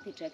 patyczek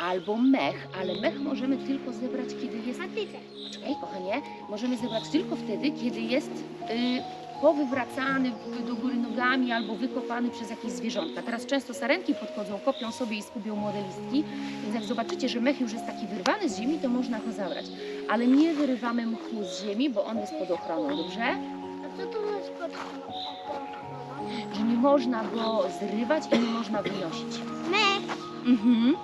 albo mech, ale mech możemy tylko zebrać, kiedy jest Patyczek. Czekaj, kochanie, możemy zebrać tylko wtedy, kiedy jest y, powywracany do góry nogami albo wykopany przez jakieś zwierzątka. Teraz często sarenki podchodzą, kopią sobie i skubią młode listki, więc jak zobaczycie, że mech już jest taki wyrwany z ziemi, to można go zabrać. Ale nie wyrywamy mchu z ziemi, bo on jest pod ochroną, dobrze? A co to jest pod Że nie można go zrywać i nie można wynosić. Mech. Mhm.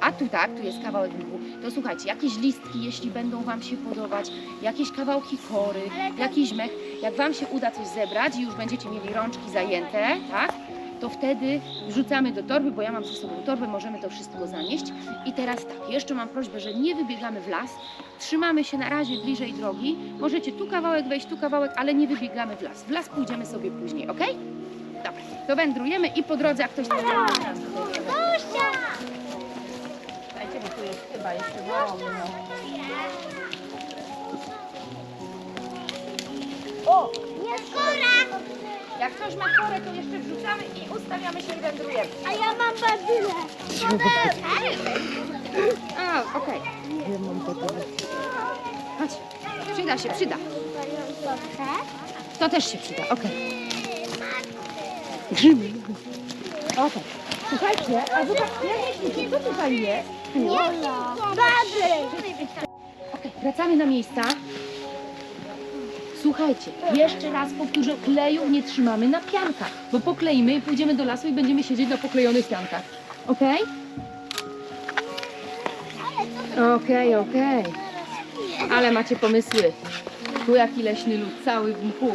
A tu tak, tu jest kawałek mchu. To słuchajcie, jakieś listki, jeśli będą Wam się podobać, jakieś kawałki kory, jakiś mech. Jak Wam się uda coś zebrać i już będziecie mieli rączki zajęte, tak? To wtedy wrzucamy do torby, bo ja mam ze sobą torbę, możemy to wszystko zanieść. I teraz tak, jeszcze mam prośbę, że nie wybiegamy w las, trzymamy się na razie bliżej drogi. Możecie tu kawałek wejść, tu kawałek, ale nie wybiegamy w las. W las pójdziemy sobie później, ok? Dobra, to wędrujemy i po drodze jak ktoś... Gościa. Chyba jeszcze wolno. O! Jest kora. Jak ktoś ma korę, to jeszcze wrzucamy i ustawiamy się i wędrujemy. A ja mam badylę. A, okej. Chodź. Przyda się, przyda. To też się przyda, okej. Grzyby. Okej. Słuchajcie, a zobaczcie, jak myślicie, co tutaj jest? Baby. Okej, wracamy na miejsca. Słuchajcie, jeszcze raz powtórzę, kleju nie trzymamy na piankach, bo pokleimy i pójdziemy do lasu i będziemy siedzieć na poklejonych piankach. Okej? Okej, okej. Ale macie pomysły. Tu jaki leśny lud, cały w mchu.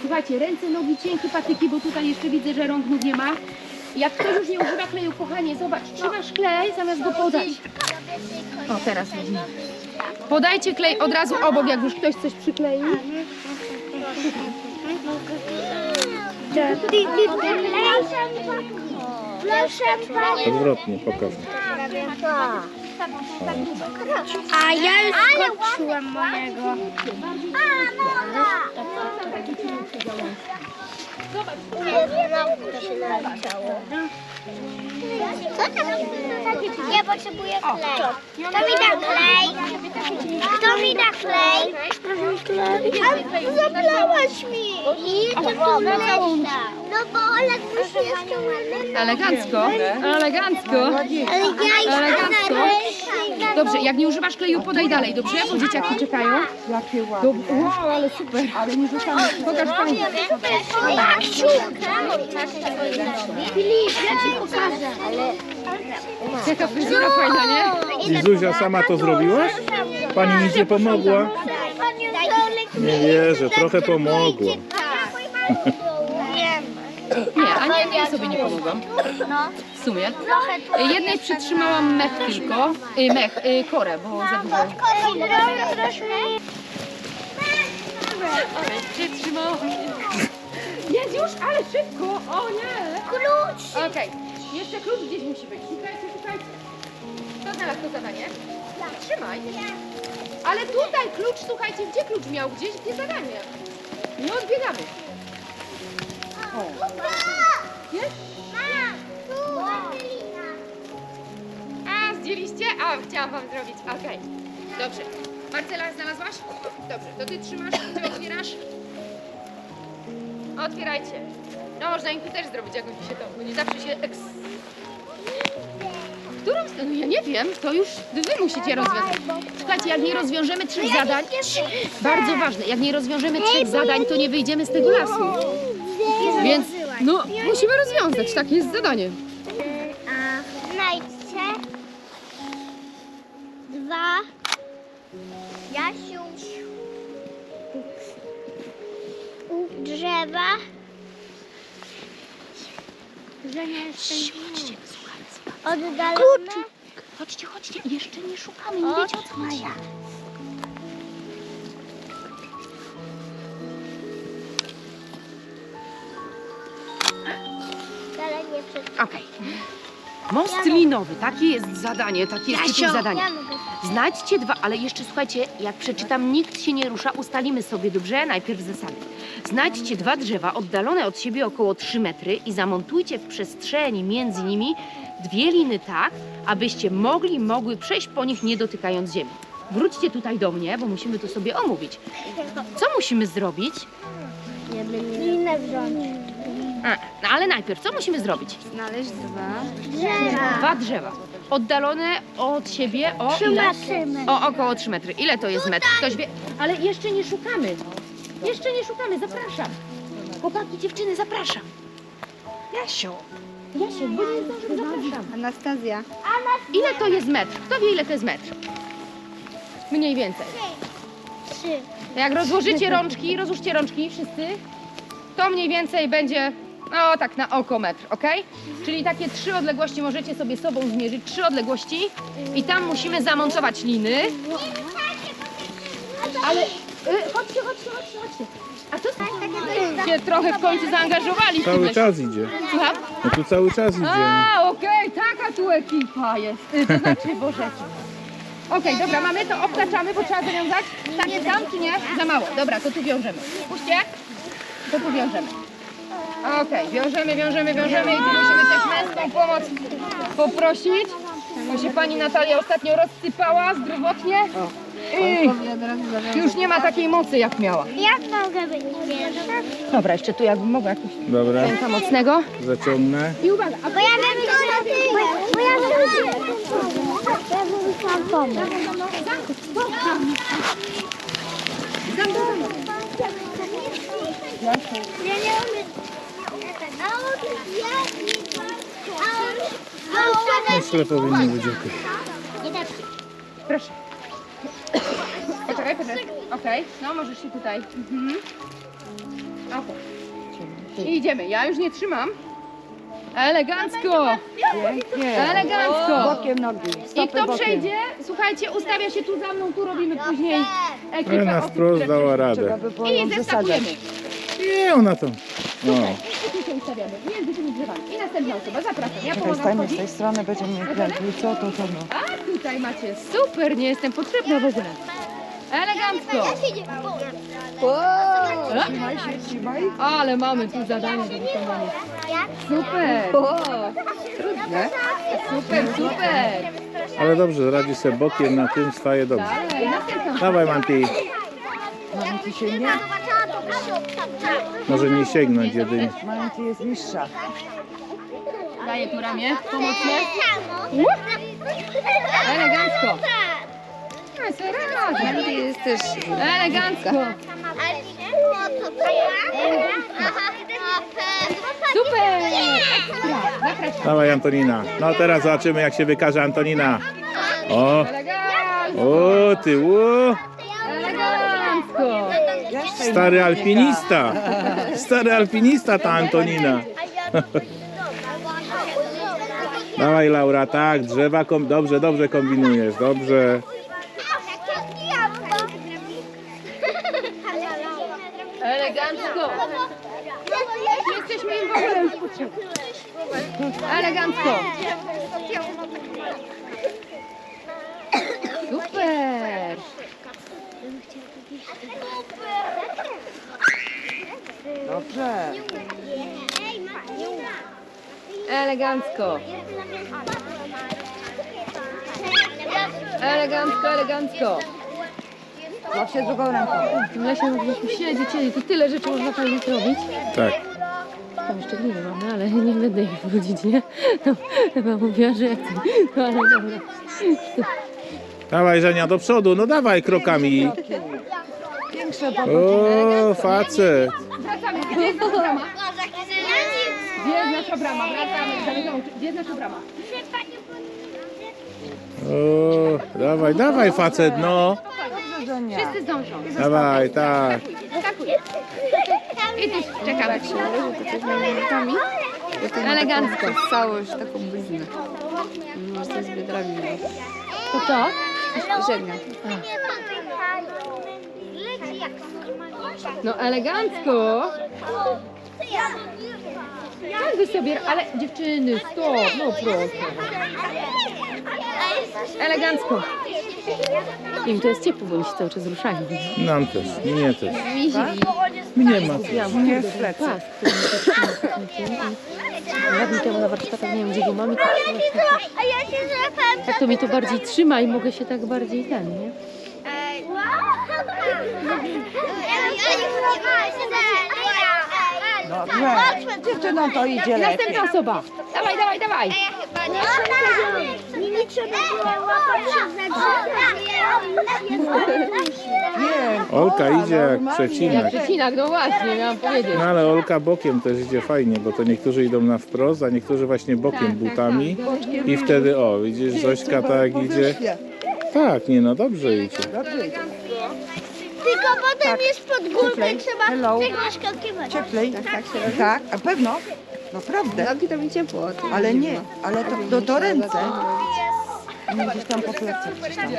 Słuchajcie, ręce, nogi, cienkie patyki, bo tutaj jeszcze widzę, że rąk nie ma. Jak ktoś już nie używa kleju, kochanie, zobacz, trzymasz klej zamiast go podać. O, teraz weźmie. Podajcie klej od razu obok, jak już ktoś coś przyklei. Odwrotnie, pokaż. A ja już skończyłem mojego. A, mama! To się naleciało. Co tam? Ja potrzebuję klej. Kto mi da klej? Kto mi da klej? Zaplałaś mi. I to tu No bo Olek musi jeszcze ładny. Elegancko, elegancko. Ale ja już Elegancko. Dobrze, jak nie używasz kleju, podaj dalej, dobrze? Bo dzieciaki czekają. Jakie Dob- Wow, ale super. Ale nie rzucamy. Pokaż pani. Maksiu! Filip, ja ci pokażę. Jaka fryzura fajna, nie? I Zuzia sama to zrobiłaś? Pani nic nie pomogła? Nie wierzę, trochę pomogła. Nie. Nie, a nie, nie sobie nie pomogłam. No, W sumie. trochę tu. Jednej przytrzymałam mech tylko. Y, mech, y, korę, bo za dużo. Przytrzymałam. Jest już, ale szybko. O nie. Klucz! Okej, jeszcze klucz gdzieś musi być. Szukajcie, szukajcie. Kto znalazł to zadanie? Trzymaj. Ale tutaj klucz, słuchajcie, gdzie klucz miał? Gdzieś, gdzie zadanie? Nie odbiegamy. Jest? A, zdjęliście? A, chciałam wam zrobić. Okej. Dobrze. Marcela, znalazłaś? Dobrze, to ty trzymasz, ty otwierasz. Otwierajcie. No, można im tu też zrobić jakąś się to, bo nie zawsze się eks... Którą stronę? Ja nie wiem, to już wy musicie rozwiązać. Słuchajcie, jak nie rozwiążemy trzech zadań, bardzo ważne, jak nie rozwiążemy trzech zadań, to nie wyjdziemy z tego lasu. Więc, no, musimy rozwiązać, takie jest zadanie. A znajdźcie dwa Jasiu drzewa. Że nie jestem oddalone. Chodźcie, chodźcie, jeszcze nie szukamy, nie wiecie o co chodzi. Nie przed... Okej. Most linowy, takie jest zadanie, takie jest tytuł zadania. Ja mogę. Znajdźcie dwa, ale jeszcze słuchajcie, jak przeczytam, nikt się nie rusza, ustalimy sobie dobrze, najpierw zasady. Znajdźcie dwa drzewa oddalone od siebie około 3 metry i zamontujcie w przestrzeni między nimi dwie liny tak, abyście mogli, mogły przejść po nich nie dotykając ziemi. Wróćcie tutaj do mnie, bo musimy to sobie omówić. Co musimy zrobić? Linę wziąć. A, no ale najpierw, co musimy zrobić? Znaleźć dwa. Drzewa. Dwa drzewa. Oddalone od siebie o Trzy ile? metry. O około 3 metry. Ile to jest metr? Ktoś wie? Ale jeszcze nie szukamy. Jeszcze nie szukamy, zapraszam. Chłopaki, dziewczyny, zapraszam. Jasiu. Jasiek, bo nie zapraszam. Anastazja. Ile to jest metr? Kto wie, ile to jest metr? Mniej więcej. Trzy. Jak rozłożycie rączki, rozłóżcie rączki wszyscy, to mniej więcej będzie, no tak na oko metr, ok? Czyli takie trzy odległości możecie sobie sobą zmierzyć, trzy odległości i tam musimy zamontować liny. Ale, y, chodźcie, chodźcie, chodźcie, chodźcie. A co się trochę w końcu zaangażowali w tym Cały lesie. czas idzie. Słucham? No tu cały czas idzie. A, okej, taka tu ekipa jest. Y, To znaczy, Bożeci. Okej, dobra, mamy to, obtaczamy, bo trzeba zawiązać. Tak, tam czy nie? Za mało. Dobra, to tu wiążemy. Puśćcie. To tu wiążemy. Okej, wiążemy, wiążemy, wiążemy i tu musimy też męską pomoc poprosić. Bo się pani Natalia ostatnio rozsypała zdrowotnie. I już nie ma takiej mocy jak miała. Jak mogę być pierwsza? Dobra, jeszcze tu jakbym mogła jakoś Dobra, ręka mocnego. zaciągnę. I uwaga, a Bo ja bym bo, bo ja bym Ja bym chciała pomóc. Ja nie umiem. Myślę, powinien być ok. Proszę. Poczekaj, poczekaj. Okej, no możesz się tutaj. Mhm. Okej. I idziemy. Ja już nie trzymam. Elegancko! Pięknie. Elegancko! Bokiem nogi. I kto bokiem. przejdzie, słuchajcie, ustawia się tu za mną, tu robimy później ekipę osób, wprost które dała Trzeba radę. by było I ją. Nie, ona tam. O, I tu się ustawiamy, między tymi drzewami. I następna osoba, zapraszam. Ja Czekaj, pomagam stajmy z tej strony, będziemy mieli krętli. Co to, to no. A tutaj macie, super, nie jestem potrzebna w ogóle. Elegancko. Trzymaj się, trzymaj. Ale mamy tu zadanie do wykonania. Super, Trudne. super, super. ale dobrze, radzi sobie bokiem na tym, staje dobrze. Dalej, następna. Dawaj, Manti. Sięgnie? Może nie sięgnąć jedynie. Ci jest niższa. Daję tu ramię pomocne. Elegancko. A, radzę. Ty jest też... Elegancko. Super. Ekstra. Dawaj, Antonina. No teraz zobaczymy, jak się wykaże Antonina. O, o, ty, o. Stary alpinista. Stary alpinista ta Antonina. Dawaj, Laura, tak, drzewa, kom... dobrze, dobrze kombinujesz, dobrze. Elegancko. Jesteśmy im w ogóle już potrzebni. Elegancko. Super. Dobrze. Elegancko. Elegancko, elegancko. Złap się drugą ręką. W tym lesie mogliśmy siedzieć, siedzieć. Tu tyle rzeczy można fajnie zrobić. Tak. Tam jeszcze gliny mamy, ale nie będę ich wchodzić, nie? No, chyba mówiła, że ja chcę. No ale dobra. Dawaj, Żenia, do przodu, no dawaj krokami. Większe. O, facet. Wracamy. Gdzie jest nasza brama? Gdzie jest nasza brama? Wracamy. Zamykamy. Gdzie jest nasza brama? O, dawaj, dawaj, facet, no. Dobrze. Wszyscy zdążą. Dawaj, tak. Skakuj. I tu czekamy. Elegancko. Całość, taką bliznę. Może z biodrami. To to? Żegna. No elegancko. Jak wy sobie... Ale dziewczyny, stop. No proszę. Elegancko. Im to jest ciepło, bo oni się cały czas ruszają. Nam też, mnie też. Mnie ma też. Ja Nie w plecy. pas, który mi się trzyma po tym tym Dwa dni temu na warsztatach, nie wiem gdzie ja się złapałem. A ja się złapałem. tak to mnie to bardziej trzyma i mogę się tak bardziej ten, nie? Ej, wow. Już nie. Dziewczynom to idzie lepiej. Następna osoba. Dawaj, dawaj, dawaj. Ja chyba nie Nie, nie trzeba było łapać się za Nie. Olka idzie jak. Jak przecinak, no właśnie, miałam powiedzieć. No ale Olka bokiem też idzie fajnie, bo to niektórzy idą na wprost, a niektórzy właśnie bokiem Tak, tak, butami. tak. I wtedy, o, widzisz, Zośka tak idzie. Tak, nie no, dobrze idzie. Dobrze idzie. Tylko potem jest pod górkę, Cieplej. trzeba Hello. tego. Cieplej. Tak, tak, tak. A pewno? Naprawdę. Nogi to mi ciepło. Ale nie, ale to, to, to ręce. Nie gdzieś tam po plecach. gdzieś tam.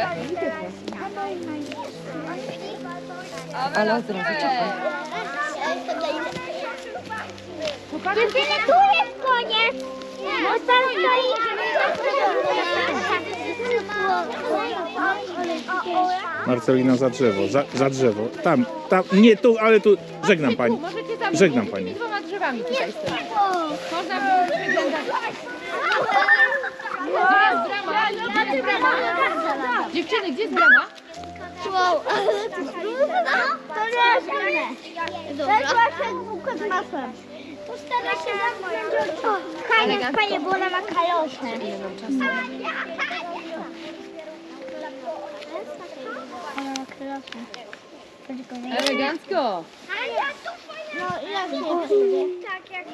Ale od razu cieplej. Dziewczyny, tu jest koniec. Bo tam stoi... Marcelina za drzewo, za, za drzewo. Tam, tam, nie tu, ale tu. Żegnam pani. Możecie tam Żegnam między pani. tymi dwoma drzewami tutaj stoi. Można było. Gdzie jest brama? Dziewczyny, gdzie jest brama? Wow. To nie Dobra. Weź bułkę z masłem. Się oczy. Fajnie, fajnie, bo ona ma kalosze. Ile mam czasu? Elegancko. No, jak nie? Tak, jak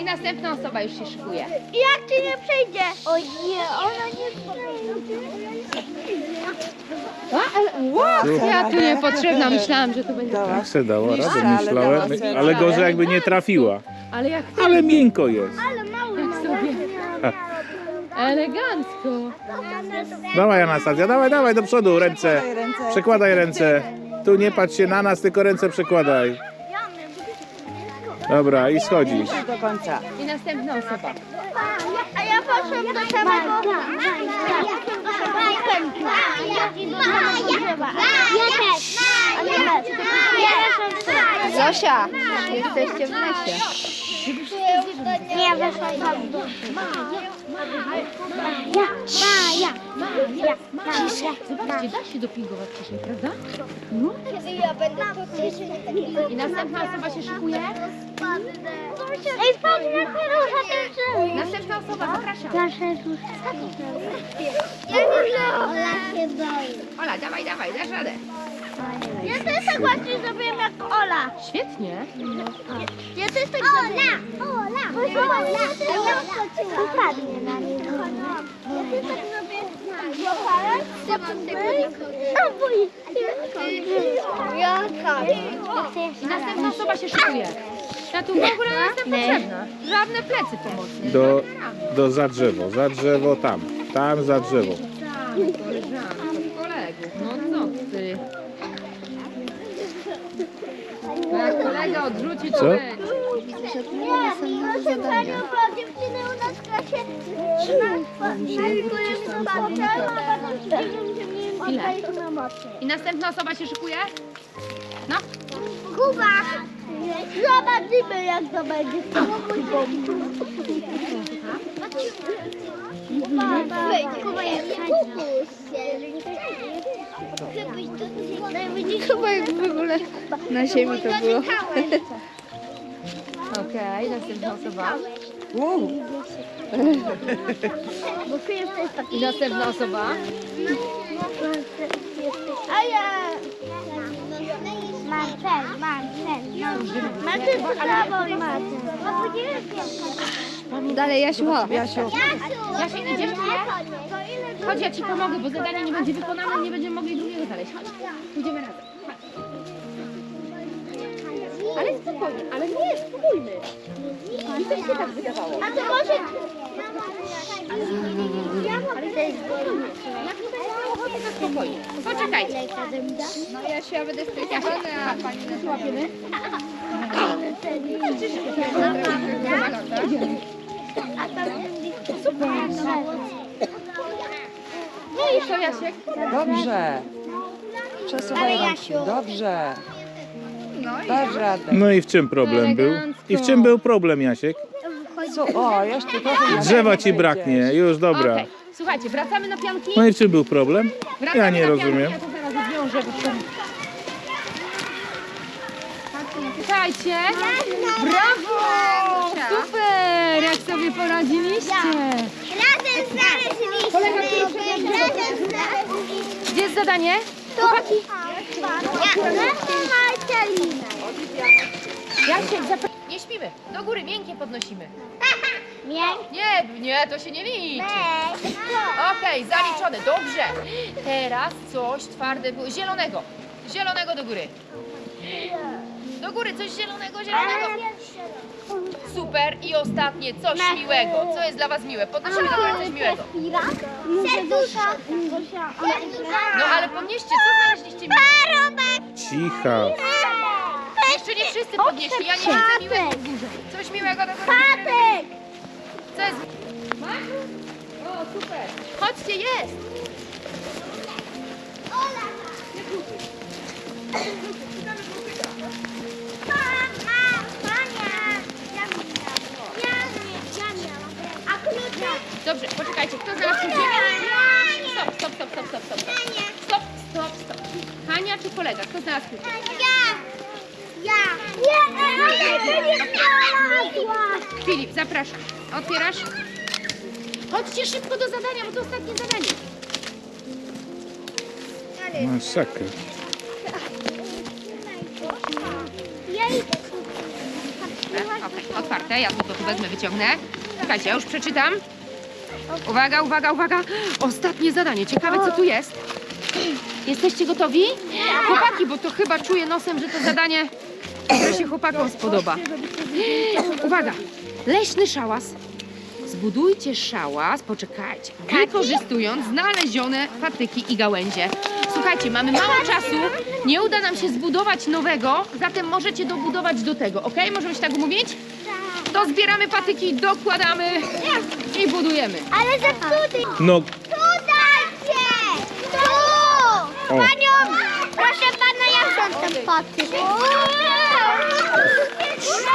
I następna osoba już się szykuje. Jak ty nie przejdzie? O nie, ona nie przejdzie. A, ale, wow, ja tu niepotrzebna, myślałam, że to będzie... Dała. Tak se dała radę, myślałem, ale gorzej jakby nie trafiła. Ale jak Ale miękko jest. Ale mały tak sobie. Elegancko. Dawaj Anastazja, dawaj, dawaj do przodu, ręce. Przekładaj ręce. Tu nie patrz się na nas, tylko ręce przekładaj. Dobra, i schodzisz. Do końca. I następna osoba. A ja poszłam do samego... Zosia, jesteście w lesie. Ja weszłam tam Maja, Maja, Maja, Cisza. Zobaczcie, da się dopingować wcześniej, prawda? Kiedy ja będę I następna osoba się szykuje. Ej, patrz jak mnie rusza ten. Następna osoba, zapraszam. Proszę Ja. Ola się boi. Ola, dawaj, dawaj, dasz radę. Ja też tak właśnie zrobiłem jak Ola. Świetnie. Ja też tak zrobiłem. Ola, Upadnie na niej. Ja tak tego A boję się. Ja tak. I następna osoba się szykuje. Ja tu w ogóle nie jestem potrzebna. Żadne plecy pomocne. Do, do za drzewo, za drzewo tam. Tam za drzewo. Tak, koleżanko, kolegów. No co ty? Jak kolega odrzuci, to Co? Nie, proszę panią, bo dziewczyny u nas w klasie. I następna osoba się szykuje? No. Kuba! Zobaczymy jak to będzie. Kuba jest kukuś Chyba jak w ogóle na ziemi to było. Okej, następna osoba. Wow. Bo ty jesteś taki... I następna osoba. A ja... Marcel, Marcel. Marcel potrzebował Marcel. Dalej, Jasiu, chodź. Jasiu. Jasia, idziesz nie? Chodź, ja ci pomogę, bo zadanie nie będzie wykonane, nie będziemy mogli drugiego znaleźć. Chodź, pójdziemy razem. Ale spokojnie, ale nie, spokojny. Mi też się tak wydawało. A to może... Spokojnie. Poczekajcie. No ja będę stresowana, a pani na łapiemy. No i co, Jasiek? Dobrze. Przesuwaj. Dobrze. Dasz radę. No i w czym problem był? I w czym był problem, Jasiek? Co? O, jeszcze trochę. Drzewa ci braknie, już dobra. Okej. Słuchajcie, wracamy na pianki. No i w czym był problem? Wracamy Ja nie na rozumiem. Pianki. Ja to zaraz odwiążę. bo to- Słuchajcie. Brawo! Super! Jak sobie poradziliście? Razem znaleźliśmy. Razem znaleźliśmy. Gdzie jest zadanie? Chłopaki. Nie śpimy. Do góry, miękkie podnosimy. Miękkie. Nie, nie, to się nie liczy. Okej, zaliczone, dobrze. Teraz coś twarde było. Zielonego. Zielonego do góry. Do góry, coś zielonego, zielonego. Super. I ostatnie, coś miłego. Co jest dla Was miłe? Podnosimy do góry coś miłego. Serduszko. No ale podnieście, co znaleźliście miłego? Cicha. Jeszcze nie wszyscy podnieśli, ja nie widzę miłego. Coś miłego do góry. Patek. Co jest? O, super. Chodźcie, jest. A Dobrze, poczekajcie, kto znalazł kluczyk? Stop, stop, stop, stop, stop, stop. Stop, stop, stop. Hania czy kolega? Kto znalazł kluczyk? Ja. Filip, zapraszam. Otwierasz? Chodźcie szybko do zadania, bo to ostatnie zadanie. Masakra. Jej. Okej, otwarte, ja tu to tu wezmę, wyciągnę. Słuchajcie, ja już przeczytam. Uwaga, uwaga, uwaga. Ostatnie zadanie, ciekawe co tu jest. Jesteście gotowi? Chłopaki, bo to chyba czuję nosem, że to zadanie to się chłopakom spodoba. Uwaga, leśny szałas. Zbudujcie szałas, poczekajcie, wykorzystując znalezione patyki i gałęzie. Słuchajcie, mamy mało czasu, nie uda nam się zbudować nowego, zatem możecie dobudować do tego, ok? Możemy się tak umówić? To zbieramy patyki, dokładamy i budujemy. Ale zepsuty. No, Tu dajcie! Tu! O. Panią, proszę pana, ja wziąłem ten patyk.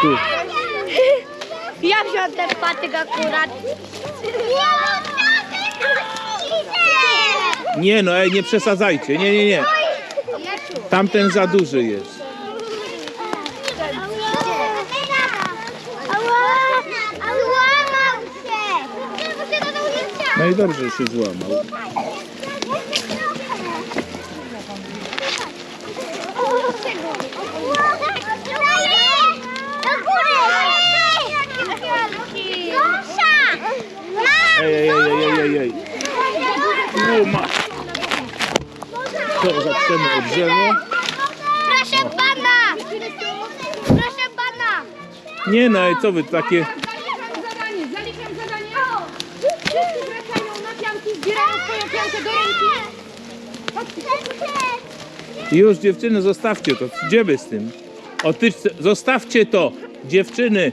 tu. Ja wziąłem ten patyk akurat. Nie no, ej, nie przesadzajcie. Nie, nie, nie. Tamten za duży jest. Złamał się! No i dobrze się złamał. Ej, ej, ej, ej, ej, ej. O, ma. To zaczniemy od drzewa. Proszę pana! Proszę pana! Nie no, co wy takie... Już dziewczyny, zostawcie to. Gdzie z tym? O ty, zostawcie to, dziewczyny.